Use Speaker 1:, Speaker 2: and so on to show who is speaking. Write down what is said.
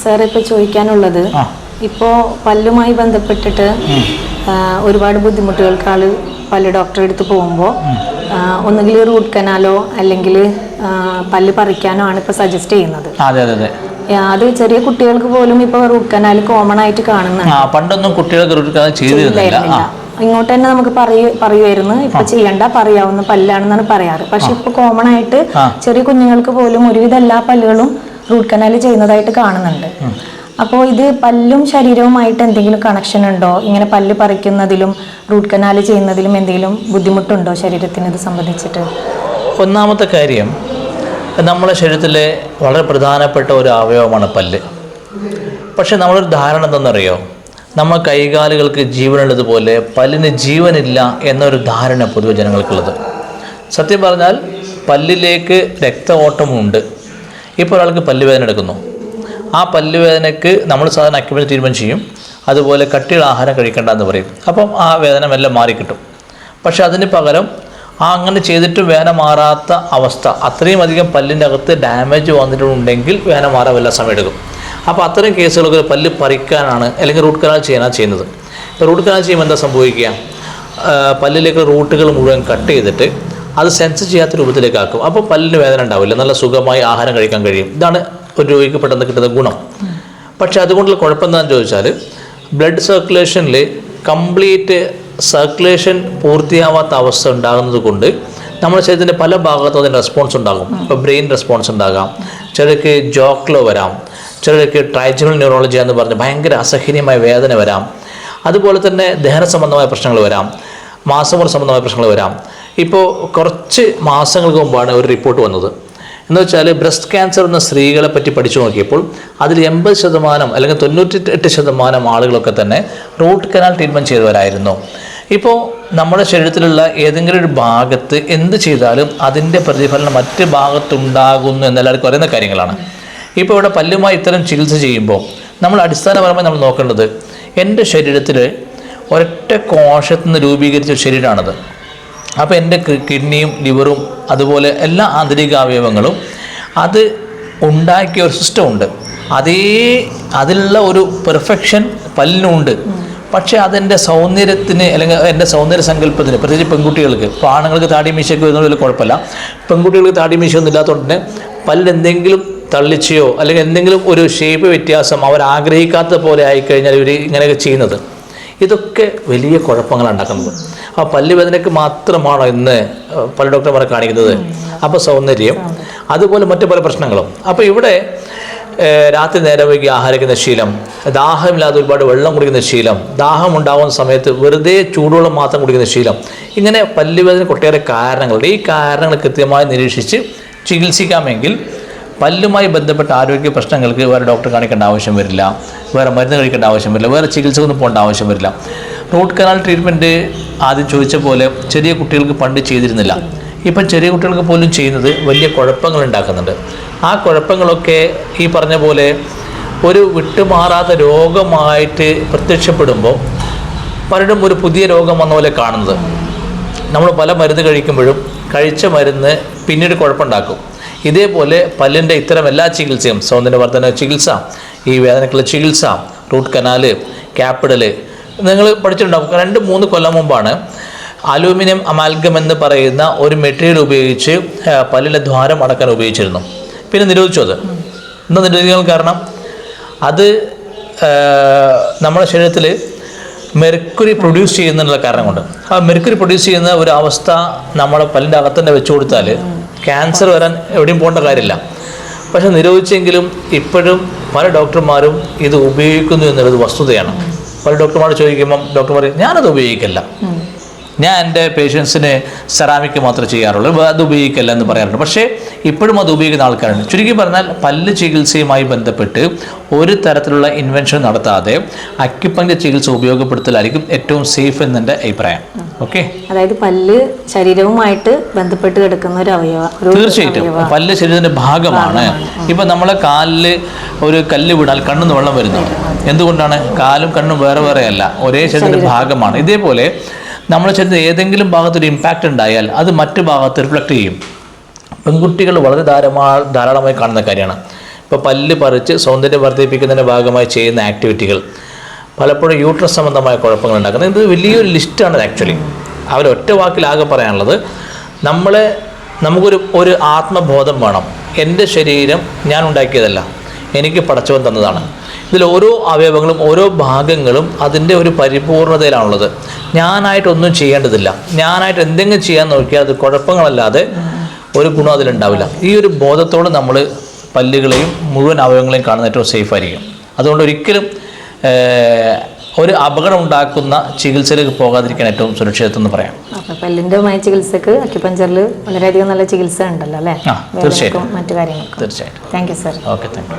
Speaker 1: Sir ഇപ്പൊ ചോദിക്കാനുള്ളത്. ഇപ്പോ പല്ലുമായി ബന്ധപ്പെട്ടിട്ട് ഒരുപാട് ബുദ്ധിമുട്ടുകൾക്ക് ആൾ പല്ല് ഡോക്ടറെ അടുത്ത് പോകുമ്പോൾ ഒന്നുകിൽ റൂട്ട് കനാലോ അല്ലെങ്കിൽ പല്ല് പറിക്കാനോ ആണ് ഇപ്പൊ സജസ്റ്റ് ചെയ്യുന്നത്.
Speaker 2: അതെ അതെ അതെ.
Speaker 1: അത് ചെറിയ കുട്ടികൾക്ക് പോലും ഇപ്പൊ റൂട്ട് കനാൽ കോമൺ ആയിട്ട് കാണുന്നുണ്ട്.
Speaker 2: പണ്ടൊന്നും കുട്ടികൾക്ക് റൂട്ട് ചെയ്തിരുന്നില്ല.
Speaker 1: ഇല്ലായിരുന്നില്ല ഇങ്ങോട്ട് തന്നെ നമുക്ക് പറയൂ പറയുമായിരുന്നു ഇപ്പൊ ചെയ്യണ്ട പറയാവുന്ന പല്ലാണെന്നാണ് പറയാറ്. പക്ഷെ ഇപ്പൊ കോമൺ ആയിട്ട് ചെറിയ കുഞ്ഞുങ്ങൾക്ക് പോലും ഒരുവിധ എല്ലാ പല്ലുകളും റൂട്ട് കനാൽ ചെയ്യുന്നതായിട്ട് കാണുന്നുണ്ട്. അപ്പോൾ ഇത് പല്ലും ശരീരവുമായിട്ട് എന്തെങ്കിലും കണക്ഷൻ ഉണ്ടോ? ഇങ്ങനെ പല്ല് പറിക്കുന്നതിലും റൂട്ട് കനാൽ ചെയ്യുന്നതിലും എന്തെങ്കിലും ബുദ്ധിമുട്ടുണ്ടോ ശരീരത്തിന് ഇത് സംബന്ധിച്ചിട്ട്?
Speaker 2: ഒന്നാമത്തെ കാര്യം നമ്മുടെ ശരീരത്തിലെ വളരെ പ്രധാനപ്പെട്ട ഒരു അവയവമാണ് പല്ല്. പക്ഷെ നമ്മളൊരു ധാരണ എന്തെന്നറിയോ നമ്മൾ കൈകാലുകൾക്ക് ജീവനുള്ളതുപോലെ പല്ലിന് ജീവനില്ല എന്നൊരു ധാരണ പൊതുവെ ജനങ്ങൾക്കുള്ളത്. സത്യം പറഞ്ഞാൽ പല്ലിലേക്ക് രക്ത ഓട്ടമുണ്ട് ഇപ്പോൾ ഒരാൾക്ക് പല്ലുവേദന എടുക്കുന്നു. ആ പല്ലുവേദനയ്ക്ക് നമ്മൾ സാധാരണ അക്യുപഞ്ചർ ട്രീറ്റ്മെന്റ് ചെയ്യും. അതുപോലെ കട്ടിയുള്ള ആഹാരം കഴിക്കേണ്ട എന്ന് പറയും. അപ്പം ആ വേദന എല്ലാം മാറിക്കിട്ടും. പക്ഷേ അതിന് പകരം ആ അങ്ങനെ ചെയ്തിട്ട് വേദന മാറാത്ത അവസ്ഥ. അത്രയും അധികം പല്ലിന്റെ അകത്ത് ഡാമേജ് വന്നിട്ടുണ്ടെങ്കിൽ വേദന മാറാൻ വല്ല സമയം എടുക്കും. അപ്പോൾ അത്തരം കേസുകളൊക്കെ പല്ല് പറിക്കാനാണ് അല്ലെങ്കിൽ റൂട്ട് കനാൽ ചെയ്യാനാണ് ചെയ്യുന്നത്. റൂട്ട് കനാൽ ചെയ്യുമ്പോൾ എന്താ സംഭവിക്കുക? പല്ലിലേക്ക് റൂട്ടുകൾ മുഴുവൻ കട്ട് ചെയ്തിട്ട് അത് സെൻസ് ചെയ്യാത്ത രൂപത്തിലേക്ക് ആക്കും അപ്പോൾ പല്ലിന് വേദന ഉണ്ടാവില്ല. നല്ല സുഖമായി ആഹാരം കഴിക്കാൻ കഴിയും. ഇതാണ് ഒരു രോഗിക്ക് പെട്ടെന്ന് കിട്ടുന്ന ഗുണം. പക്ഷെ അതുകൊണ്ടുള്ള കുഴപ്പമെന്താണെന്ന് ചോദിച്ചാൽ ബ്ലഡ് സർക്കുലേഷനിൽ കംപ്ലീറ്റ് സർക്കുലേഷൻ പൂർത്തിയാവാത്ത അവസ്ഥ ഉണ്ടാകുന്നത് കൊണ്ട് നമ്മുടെ ശരീരത്തിന്റെ പല ഭാഗത്തും അതിന് റെസ്പോൺസ് ഉണ്ടാകും. ഇപ്പോൾ ബ്രെയിൻ റെസ്പോൺസ് ഉണ്ടാകാം. ചിലർക്ക് ജോക്ലോ വരാം. ചിലർക്ക് ട്രൈജണൽ ന്യൂറോളജി എന്ന് പറഞ്ഞ് ഭയങ്കര അസഹനീയമായ വേദന വരാം. അതുപോലെ തന്നെ ദഹന സംബന്ധമായ പ്രശ്നങ്ങൾ വരാം. മാസമുറ സംബന്ധമായ പ്രശ്നങ്ങൾ വരാം. ഇപ്പോൾ കുറച്ച് മാസങ്ങൾക്ക് മുമ്പാണ് ഒരു റിപ്പോർട്ട് വന്നത്. എന്ന് വെച്ചാൽ ബ്രസ്റ്റ് ക്യാൻസർ എന്ന സ്ത്രീകളെ പറ്റി പഠിച്ചു നോക്കിയപ്പോൾ അതിൽ എൺപത് ശതമാനം അല്ലെങ്കിൽ തൊണ്ണൂറ്റി എട്ട് ശതമാനം ആളുകളൊക്കെ തന്നെ റൂട്ട് കനാൽ ട്രീറ്റ്മെന്റ് ചെയ്തവരായിരുന്നു. ഇപ്പോൾ നമ്മുടെ ശരീരത്തിലുള്ള ഏതെങ്കിലും ഒരു ഭാഗത്ത് എന്ത് ചെയ്താലും അതിന്റെ പ്രതിഫലനം മറ്റ് ഭാഗത്തുണ്ടാകുന്നു എന്നെല്ലാവർക്കും അറിയുന്ന കാര്യങ്ങളാണ്. ഇപ്പോൾ ഇവിടെ പല്ലുമായി ഇത്തരം ചികിത്സ ചെയ്യുമ്പോൾ നമ്മൾ അടിസ്ഥാനപരമായി നമ്മൾ നോക്കേണ്ടത് എന്റെ ശരീരത്തിൽ ഒരൊറ്റ കോശത്തിൽ നിന്ന് രൂപീകരിച്ച ശരീരമാണത്. അപ്പോൾ എന്റെ കിഡ്നിയും ലിവറും അതുപോലെ എല്ലാ ആന്തരിക അവയവങ്ങളും അത് ഉണ്ടാക്കിയ ഒരു സിസ്റ്റം ഉണ്ട്. അതേ അതിലുള്ള ഒരു പെർഫെക്ഷൻ പല്ലിനുണ്ട്. പക്ഷേ അതെന്റെ സൗന്ദര്യത്തിന് അല്ലെങ്കിൽ എന്റെ സൗന്ദര്യ സങ്കല്പത്തിന് പ്രത്യേകിച്ച് പെൺകുട്ടികൾക്ക് ഇപ്പോൾ ആണുങ്ങൾക്ക് താടി മീശയൊക്കെ വരുന്നതിൽ കുഴപ്പമില്ല. പെൺകുട്ടികൾക്ക് താടി മീശയൊന്നും ഇല്ലാത്തതുകൊണ്ട് തന്നെ പല്ലിന് എന്തെങ്കിലും തള്ളിച്ചയോ അല്ലെങ്കിൽ എന്തെങ്കിലും ഒരു ഷേപ്പ് വ്യത്യാസം അവർ ആഗ്രഹിക്കാത്ത പോലെ ആയിക്കഴിഞ്ഞാൽ ഇവർ ഇങ്ങനെയൊക്കെ ചെയ്യുന്നത്. ഇതൊക്കെ വലിയ കുഴപ്പങ്ങളാണ് ഉണ്ടാക്കുന്നത്. ആ പല്ലുവേദനയ്ക്ക് മാത്രമാണോ ഇന്ന് പല ഡോക്ടർമാരെ കാണിക്കുന്നത്? അപ്പോൾ സൗന്ദര്യം. അതുപോലെ മറ്റു പല പ്രശ്നങ്ങളും. അപ്പോൾ ഇവിടെ രാത്രി നേരം വൈകി ആഹാരിക്കുന്ന ശീലം ദാഹമില്ലാതെ ഒരുപാട് വെള്ളം കുടിക്കുന്ന ശീലം ദാഹം ഉണ്ടാകുന്ന സമയത്ത് വെറുതെ ചൂടുവെള്ളം മാത്രം കുടിക്കുന്ന ശീലം. ഇങ്ങനെ പല്ലുവേദന കുട്ടികളുടെ കാരണങ്ങളുണ്ട്. ഈ കാരണങ്ങൾ കൃത്യമായി നിരീക്ഷിച്ച് ചികിത്സിക്കാമെങ്കിൽ പല്ലുമായി ബന്ധപ്പെട്ട ആരോഗ്യ പ്രശ്നങ്ങൾക്ക് വേറെ ഡോക്ടറെ കാണിക്കേണ്ട ആവശ്യം വരില്ല. വേറെ മരുന്ന് കഴിക്കേണ്ട ആവശ്യം വരില്ല. വേറെ ചികിത്സക്കൊന്നും പോകേണ്ട ആവശ്യം വരില്ല. റൂട്ട് കനാൽ ട്രീറ്റ്മെന്റ് ആദ്യം ചോദിച്ച പോലെ ചെറിയ കുട്ടികൾക്ക് പണ്ട് ചെയ്തിരുന്നില്ല. ഇപ്പം ചെറിയ കുട്ടികൾക്ക് പോലും ചെയ്യുന്നത് വലിയ കുഴപ്പങ്ങൾ ഉണ്ടാക്കുന്നുണ്ട്. ആ കുഴപ്പങ്ങളൊക്കെ ഈ പറഞ്ഞ പോലെ ഒരു വിട്ടുമാറാത്ത രോഗമായിട്ട് പ്രത്യക്ഷപ്പെടുമ്പോൾ പലരും ഒരു പുതിയ രോഗം വന്ന പോലെ കാണുന്നത്. നമ്മൾ പല മരുന്ന് കഴിക്കുമ്പോഴും കഴിച്ച മരുന്ന് പിന്നീട് കുഴപ്പമുണ്ടാക്കും. ഇതേപോലെ പല്ലിന്റെ ഇത്തരം എല്ലാ ചികിത്സയും സൗന്ദര്യവർദ്ധന ചികിത്സ ഈ വേദനക്കുള്ള ചികിത്സ റൂട്ട് കനാല് ക്യാപിഡൽ നിങ്ങൾ പഠിച്ചിട്ടുണ്ടാവും. രണ്ട് മൂന്ന് കൊല്ലം മുമ്പാണ് അലൂമിനിയം അമാൽഗം എന്ന് പറയുന്ന ഒരു മെറ്റീരിയൽ ഉപയോഗിച്ച് പല്ലിലെ ദ്വാരം അടക്കാൻ ഉപയോഗിച്ചിരുന്നു. പിന്നെ നിരോധിച്ചു അത്. എന്താ നിരോധിക്കാൻ കാരണം അത് നമ്മുടെ ശരീരത്തിൽ മെർക്കുറി പ്രൊഡ്യൂസ് ചെയ്യുന്നതിനുള്ള കാരണം കൊണ്ട് ആ മെർക്കുറി പ്രൊഡ്യൂസ് ചെയ്യുന്ന ഒരു അവസ്ഥ നമ്മുടെ പല്ലിന്റെ അകത്തന്നെ വെച്ചു കൊടുത്താൽ ക്യാൻസർ വരാൻ എവിടെയും പോകേണ്ട കാര്യമില്ല. പക്ഷെ നിരോധിച്ചെങ്കിലും ഇപ്പോഴും പല ഡോക്ടർമാരും ഇത് ഉപയോഗിക്കുന്നു എന്നുള്ളത് വസ്തുതയാണ്. പല ഡോക്ടർമാർ ചോദിക്കുമ്പം ഡോക്ടർമാർ ഞാനത് ഉപയോഗിക്കില്ല. ഞാൻ എന്റെ പേഷ്യൻസിന് സെറാമിക് മാത്രമേ ചെയ്യാറുള്ളൂ. അത് ഉപയോഗിക്കില്ല എന്ന് പറയാറുണ്ട്. പക്ഷേ ഇപ്പോഴും അത് ഉപയോഗിക്കുന്ന ആൾക്കാരുണ്ട്. ചുരുക്കി പറഞ്ഞാൽ പല്ല് ചികിത്സയുമായി ബന്ധപ്പെട്ട് ഒരു തരത്തിലുള്ള ഇൻവെൻഷൻ നടത്താതെ അക്യുപഞ്ചർ ചികിത്സ ഉപയോഗപ്പെടുത്തലായിരിക്കും ഏറ്റവും സേഫ് എന്നെന്റെ അഭിപ്രായം. ഓക്കെ
Speaker 1: അതായത് പല്ല് ശരീരവുമായിട്ട് ബന്ധപ്പെട്ട് കിടക്കുന്ന ഒരു അവയവ
Speaker 2: തീർച്ചയായിട്ടും. പല്ല് ശരീരത്തിന്റെ ഭാഗമാണ്. ഇപ്പം നമ്മളെ കാലിൽ ഒരു കല്ല് വിടാൽ കണ്ണിന്ന് വെള്ളം വരുന്നു. എന്തുകൊണ്ടാണ്? കാലും കണ്ണും വേറെ വേറെ അല്ല ഒരേ ശരീരത്തിന്റെ ഭാഗമാണ്. ഇതേപോലെ നമ്മുടെ ശരീരത്തിൽ ഏതെങ്കിലും ഭാഗത്തൊരു ഇമ്പാക്റ്റ് ഉണ്ടായാൽ അത് മറ്റു ഭാഗത്ത് റിഫ്ലക്റ്റ് ചെയ്യും. പെൺകുട്ടികൾ വളരെ ധാരമാ ധാരാളമായി കാണുന്ന കാര്യമാണ്. ഇപ്പോൾ പല്ല് പറിച്ച് സൗന്ദര്യം വർദ്ധിപ്പിക്കുന്നതിന്റെ ഭാഗമായി ചെയ്യുന്ന ആക്ടിവിറ്റികൾ പലപ്പോഴും യൂട്രസ് സംബന്ധമായ കുഴപ്പങ്ങൾ ഉണ്ടാക്കുന്നത് ഇത് വലിയൊരു ലിസ്റ്റാണ് ആക്ച്വലി അവരൊറ്റ വാക്കിലാകെ പറയാനുള്ളത് നമ്മളെ നമുക്കൊരു ഒരു ആത്മബോധം വേണം. എന്റെ ശരീരം ഞാൻ ഉണ്ടാക്കിയതല്ല. എനിക്ക് പടച്ചവൻ തന്നതാണ്. ഇതിൽ ഓരോ അവയവങ്ങളും ഓരോ ഭാഗങ്ങളും അതിന്റെ ഒരു പരിപൂർണതയിലാണുള്ളത്. ഞാനായിട്ടൊന്നും ചെയ്യേണ്ടതില്ല. ഞാനായിട്ട് എന്തെങ്കിലും ചെയ്യാൻ നോക്കിയാൽ അത് കുഴപ്പങ്ങളല്ലാതെ ഒരു ഗുണം അതിലുണ്ടാവില്ല. ഈ ഒരു ബോധത്തോടെ നമ്മൾ പല്ലുകളെയും മുഴുവൻ അവയവങ്ങളെയും കാണുന്ന ഏറ്റവും സേഫ് ആയിരിക്കും അതുകൊണ്ട് ഒരിക്കലും ഒരു അപകടം ഉണ്ടാക്കുന്ന ചികിത്സയിലേക്ക് പോകാതിരിക്കാൻ ഏറ്റവും സുരക്ഷിതത്വം എന്ന് പറയാം
Speaker 1: പല്ലിന്റെമായ ചികിത്സക്ക് അക്യുപഞ്ചറിൽ വളരെയധികം നല്ല ചികിത്സ ഉണ്ടല്ലോ അല്ലേ?
Speaker 2: തീർച്ചയായിട്ടും.
Speaker 1: മറ്റു കാര്യങ്ങൾക്കും.
Speaker 2: തീർച്ചയായിട്ടും.
Speaker 1: Thank you sir
Speaker 2: okay thank you